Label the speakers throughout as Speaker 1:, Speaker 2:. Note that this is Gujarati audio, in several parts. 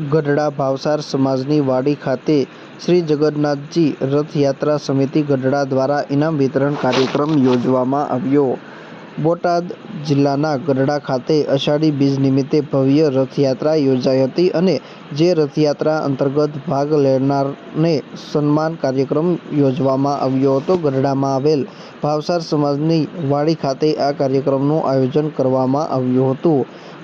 Speaker 1: ગઢડા ભાવસાર સમાજની વાડી ખાતે શ્રી જગન્નાથજી રથયાત્રા સમિતિ ગઢડા દ્વારા ઇનામ વિતરણ કાર્યક્રમ યોજવામાં આવ્યો. બોટાદ જિલ્લાના ગઢડા ખાતે અષાઢી બીજ નિમિત્તે ભવ્ય રથયાત્રા યોજાઈ હતી અને જે રથયાત્રા અંતર્ગત ભાગ લેનારને સન્માન કાર્યક્રમ યોજવામાં આવ્યો હતો. ગઢડામાં આવેલ ભાવસાર સમાજની વાડી ખાતે આ કાર્યક્રમનું આયોજન કરવામાં આવ્યું હતું.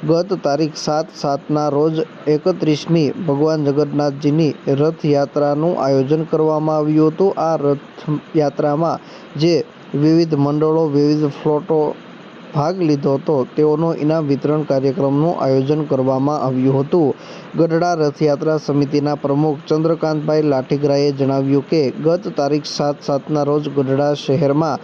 Speaker 1: ગત તારીખ સાત સાતના રોજ એકત્રીસમી ભગવાન જગન્નાથજીની રથયાત્રાનું આયોજન કરવામાં આવ્યું હતું. આ રથયાત્રામાં જે વિવિધ મંડળો, વિવિધ ફ્લોટો ભાગ લીધો હતો, તેઓનો ઇનામ વિતરણ કાર્યક્રમનું આયોજન કરવામાં આવ્યું હતું. ગઢડા રથયાત્રા સમિતિના પ્રમુખ ચંદ્રકાંતભાઈ લાઠીગરાએ જણાવ્યું કે, ગત તારીખ સાત સાતના રોજ ગઢડા શહેરમાં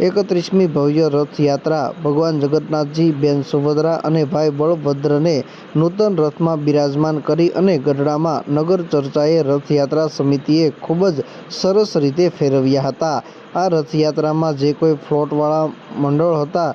Speaker 1: એકત્રીસમી ભવ્ય રથયાત્રા. ભગવાન જગન્નાથજી, બેન સુભદ્રા અને ભાઈ બળભદ્રને નૂતન રથમાં બિરાજમાન કરી અને ગઢડામાં નગર ચર્ચાએ રથયાત્રા સમિતિએ ખૂબ જ સરસ રીતે ફેરવ્યા હતા. આ રથયાત્રામાં જે કોઈ ફ્લોટવાળા મંડળ હતા,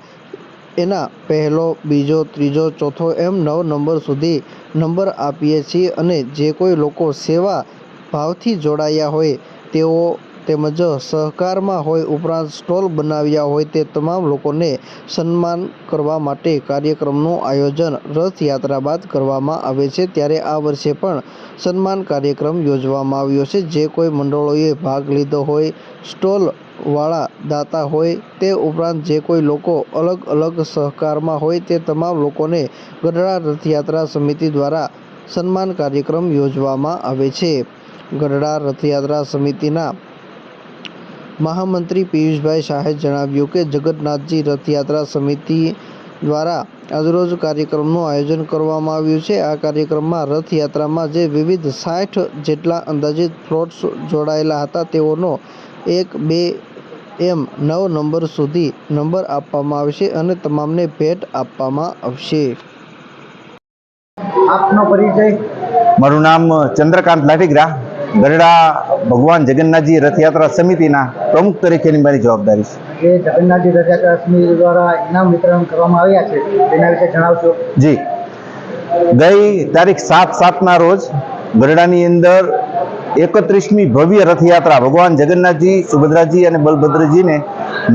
Speaker 1: એના પહેલો, બીજો, ત્રીજો, ચોથો એમ નવ નંબર સુધી નંબર આપીએ છીએ અને જે કોઈ લોકો સેવા ભાવથી જોડાયા હોય, તેઓ તેમજ સહકારમાં હોય ઉપરાંત સ્ટોલ બનાવ્યા હોય તે તમામ લોકોને સન્માન કરવા માટે કાર્યક્રમનું આયોજન રથયાત્રા બાદ કરવામાં આવે છે. ત્યારે આ વર્ષે પણ સન્માન કાર્યક્રમ યોજવામાં આવ્યો છે. જે કોઈ મંડળોએ ભાગ લીધો હોય સ્ટોલ વાળા દાતા હોય, તે ઉપરાંત જે કોઈ લોકો અલગ અલગ સહકારમાં હોય તે તમામ લોકોને ગઢડા રથયાત્રા સમિતિ દ્વારા સન્માન કાર્યક્રમ યોજવામાં આવે છે. ગઢડા રથયાત્રા સમિતિના મહામંત્રી પિયુષભાઈ શાહે જણાવ્યું કે જગન્નાથજી રથયાત્રા સમિતિ દ્વારા આજરોજ કાર્યક્રમનું આયોજન કરવામાં આવ્યું છે. આ કાર્યક્રમમાં રથયાત્રામાં જે વિવિધ સાઠ જેટલા અંદાજિત ફ્લોટ્સ જોડાયેલા હતા તેઓનો એક બે એમ નવ નંબર સુધી નંબર આપવામાં આવશે અને તમામને ભેટ આપવામાં આવશે.
Speaker 2: આપનો પરિચય?
Speaker 3: મારું નામ ચંદ્રકાંત લાઠીગ્રા. ગરડા ભગવાન જગન્નાથજી રથયાત્રા સમિતિના પ્રમુખ તરીકેની મારી જવાબદારી છે.
Speaker 2: જે જગન્નાથજી રથયાત્રા સમિતિ દ્વારા ઇનામ વિતરણ કરવામાં આવ્યા છે તેના વિશે જણાવશો?
Speaker 3: જી. ગઈ તારીખ સાત સાતના રોજ ગરડાની અંદર એકત્રીસમી ભવ્ય રથયાત્રા ભગવાન જગન્નાથજી સુભદ્રાજી અને બલભદ્રજીને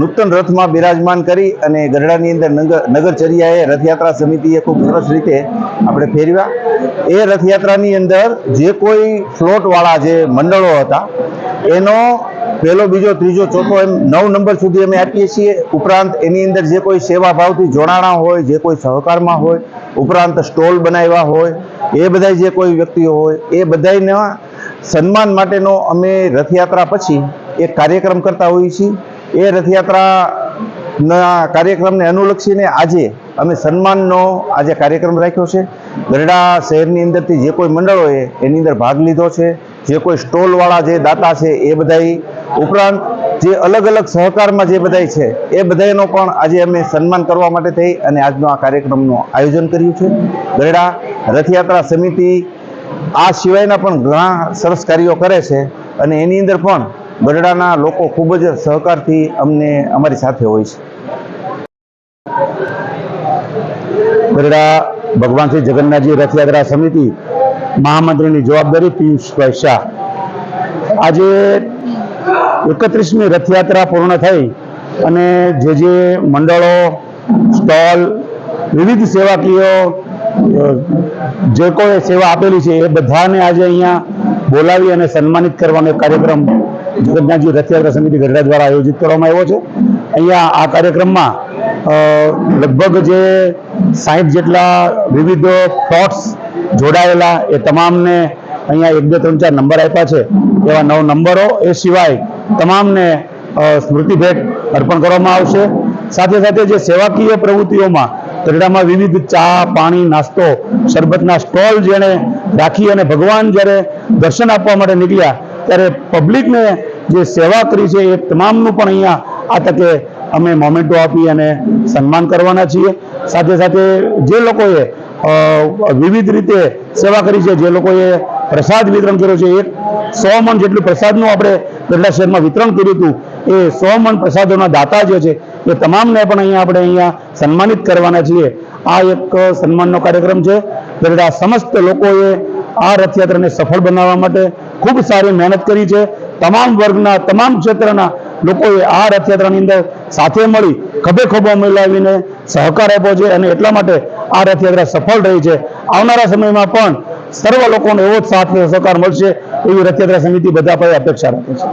Speaker 3: નૂતન રથમાં બિરાજમાન કરી અને ગરડાની અંદર નગર નગરચર્યાએ રથયાત્રા સમિતિએ ખૂબ સરસ રીતે આપણે ફેરવ્યા. એ રથયાત્રાની અંદર જે કોઈ ફ્લોટવાળા જે મંડળો હતા, એનો પહેલો, બીજો, ત્રીજો, ચોથો એમ નવ નંબર સુધી અમે આપીએ છીએ. ઉપરાંત એની અંદર જે કોઈ સેવાભાવથી જોડાણા હોય, જે કોઈ સહકારમાં હોય, ઉપરાંત સ્ટોલ બનાવ્યા હોય, એ બધા જે કોઈ વ્યક્તિઓ હોય, એ બધાના સન્માન માટેનો અમે રથયાત્રા પછી એક કાર્યક્રમ કરતા હોઈએ છીએ. એ રથયાત્રાના કાર્યક્રમને અનુલક્ષીને આજે અમે સન્માનનો આજે કાર્યક્રમ રાખ્યો છે. ગરડા શહેરની અંદરથી જે કોઈ મંડળોએ એની અંદર ભાગ લીધો છે, જે કોઈ સ્ટોલવાળા જે દાતા છે એ બધાય ઉપરાંત જે અલગ અલગ સહકારમાં જે બધાય છે એ બધાયનો પણ આજે અમે સન્માન કરવા માટે થઈ અને આજનો આ કાર્યક્રમનું આયોજન કર્યું છે. ગરડા રથયાત્રા સમિતિ આ સિવાયના પણ ઘણા સરસ કાર્યો કરે છે અને એની અંદર પણ ગરડાના લોકો ખૂબ જ સહકારથી અમને અમારી સાથે હોય છે. ગઢડા ભગવાન શ્રી જગન્નાથજી રથયાત્રા સમિતિ મહામંત્રીની જવાબદારી પિયુષભાઈ શાહ. આજે એકત્રીસમી રથયાત્રા પૂર્ણ થઈ અને જે જે મંડળો, સ્ટોલ, વિવિધ સેવાકીય જે કોઈ સેવા આપેલી છે એ બધાને આજે અહીંયા બોલાવી અને સન્માનિત કરવાનો કાર્યક્રમ જગન્નાથજી રથયાત્રા સમિતિ ગઢડા દ્વારા આયોજિત કરવામાં આવ્યો છે. અહીંયા આ કાર્યક્રમમાં લગભગ જે સાહીઠ જેટલા વિવિધ પ્લોટ્સ જોડાયેલા એ તમામને અહીંયા એક, બે, ત્રણ, ચાર નંબર આપ્યા છે. એવા નવ નંબરો એ સિવાય તમામને સ્મૃતિ ભેટ અર્પણ કરવામાં આવશે. સાથે સાથે જે સેવાકીય પ્રવૃત્તિઓમાં ગઢડામાં વિવિધ ચા, પાણી, નાસ્તો, શરબતના સ્ટોલ જેણે રાખી અને ભગવાન જ્યારે દર્શન આપવા માટે નીકળ્યા ત્યારે પબ્લિકને જે સેવા કરી છે એ તમામનું પણ અહીંયા આ તકે અમે મોમેન્ટો આપી અને સન્માન કરવાના છીએ. સાથે સાથે જે લોકોએ વિવિધ રીતે સેવા કરી છે, જે લોકોએ પ્રસાદ વિતરણ કર્યો છે, એક સો મણ જેટલું પ્રસાદનું આપણે કેટલા શહેરમાં વિતરણ કર્યું હતું, એ સો મણ પ્રસાદોના દાતા જે છે, એ તમામને પણ અહીંયા આપણે અહીંયા સન્માનિત કરવાના છીએ. આ એક સન્માનનો કાર્યક્રમ છે. ગઢડા સમસ્ત લોકોએ આ રથયાત્રાને સફળ બનાવવા માટે ખૂબ સારી મહેનત કરી છે. તમામ વર્ગના, તમામ ક્ષેત્રના લોકોએ આ રથયાત્રાની અંદર સાથે મળી ખભે ખભો મિલાવીને સહકાર આપ્યો છે અને એટલા માટે આ રથયાત્રા સફળ રહી છે. આવનારા સમયમાં પણ સર્વ લોકોનો એવો જ સાથ સહકાર મળશે એવી રથયાત્રા સમિતિ બધા પાસે અપેક્ષા રાખે છે.